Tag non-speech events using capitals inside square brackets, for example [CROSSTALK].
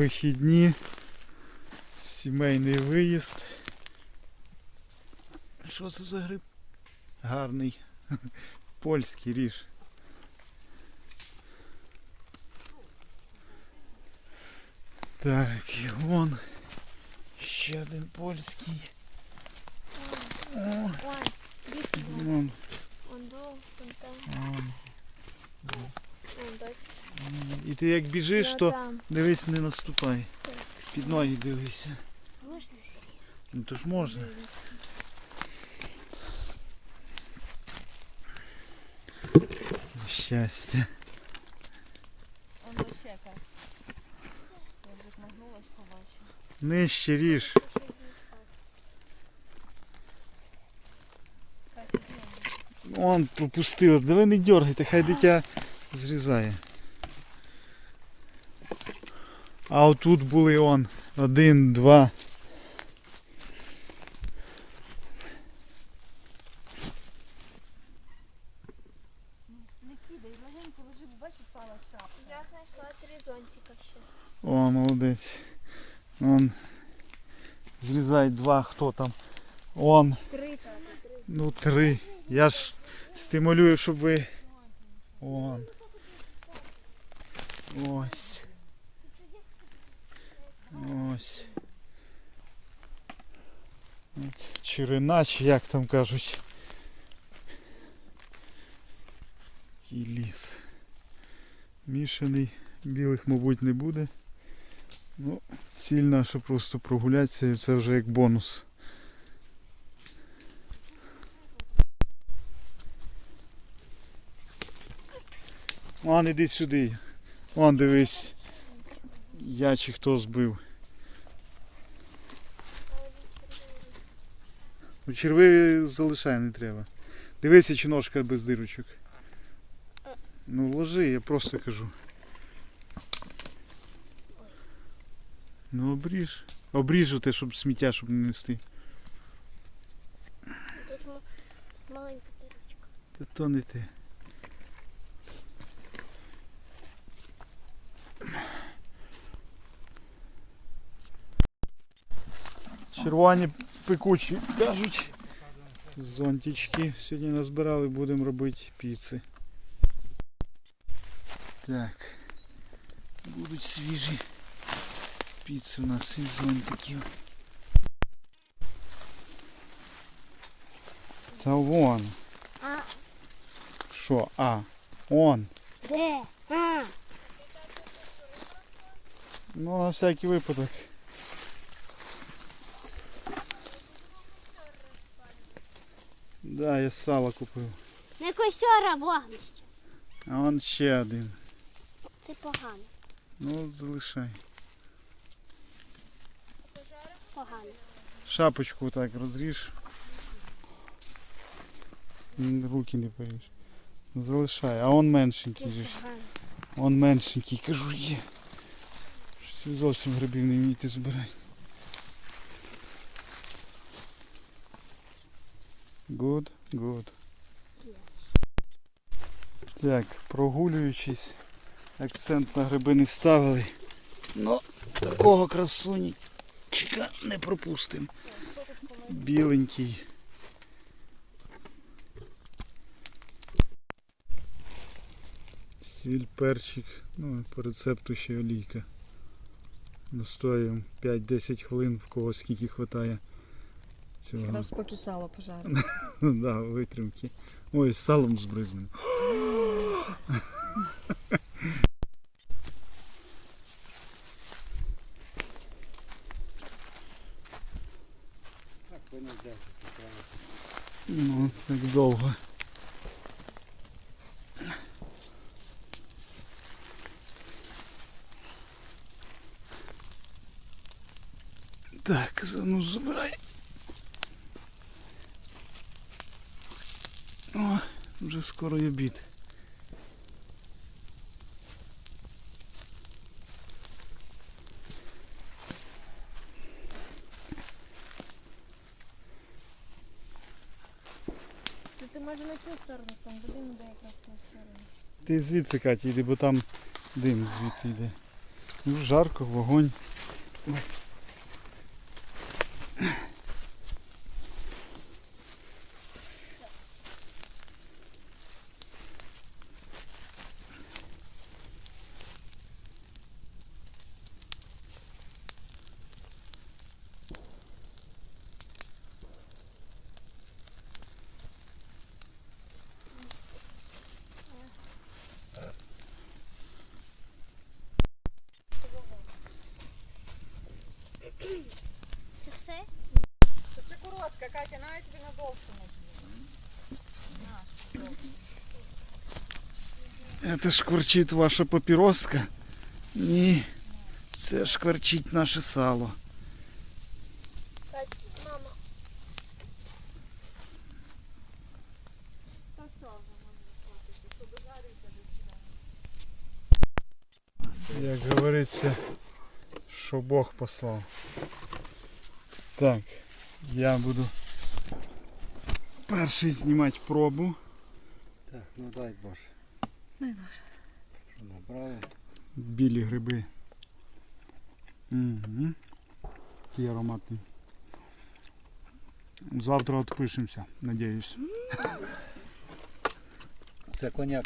Вихідні. Сімейний виїзд. Що це за гриб? Гарний. [LAUGHS] Польський ріж. Так, і вон ще один польський. О, Вон, дивіться, вон, вон до, вон там, вон. вон бачиш. І ти як біжиш, то там. дивись, не наступай. Під ноги дивися. Можна Сергій? Ну то ж можна. Щастя. Он до щека. Я вже нагнулась, побачила. Нижче ріж. Так. Он пропустила. Давай не дергайте, хай дитя зрізає. А отут були он. Один, два. Не кидай, легенько бачиш, впала шапка. Я знайшла три зонтика ще. О, молодець. Он. Зрізай два, хто там. Он. Три три. Ну три. Я ж стимулюю, щоб ви. Он. Ось. Ось. От Черена, як там кажуть. Такий ліс. Мішаний. Білих, мабуть, не буде. Ну, ціль наша просто прогулятися і це вже як бонус. Вон, іди сюди. Вон дивись. Я чи хто збив. Червиві залишай не треба. Дивися, чи ножка без дирочок. Ну ложи, я просто кажу. Ну обріж. Обріж те, щоб сміття, щоб не нести. Тут, тут маленька дирочка. Та то не те. Червоні пекучі кажуть. Зонтички. Сьогодні назбирали, будемо робити піци. Так. Будуть свіжі піци у нас із зонтиків. Та вон. Що? А, он. де? А, Ну, на всякий випадок. Да, я сало купив. не косьора вогнище. А он ще один. Це погано. Ну, залишай. Погано. Шапочку так розріж. Руки не поріж. Залишай. А он меншенький же. ж. Он меншенький, кажу, є. Щось ви зовсім грибів не вмієте збирати. Good, good. Так, прогулюючись, акцент на гриби не ставили. Ну, такого красунчика не пропустимо. Біленький. Сіль, перчик, ну по рецепту ще олійка. Настоюємо 5-10 хвилин, в кого скільки вистачає цього. Якраз поки сало пожаримо. [LAUGHS] да, витримки. Ой, з салом збризнемо. Ну, так довго. Так, за- ну забирай. О, вже скоро й обід. Ти може на цю сторону, там будинок де якраз на сторону. Ти звідси, Катя, йди, бо там дим звідти йде. Ну, жарко, вогонь все? Це, це коротка, Катя, навіть тобі на довшому. Це шкварчить ваша папіроска? Ні. Це шкварчить наше сало. Як говориться, що Бог послав. Так, я буду перший знімати пробу. Так, ну дай Боже. Дай Боже. Що набрали? Білі гриби. Угу. Які ароматні. Завтра відпишемося, надіюсь. Це коняк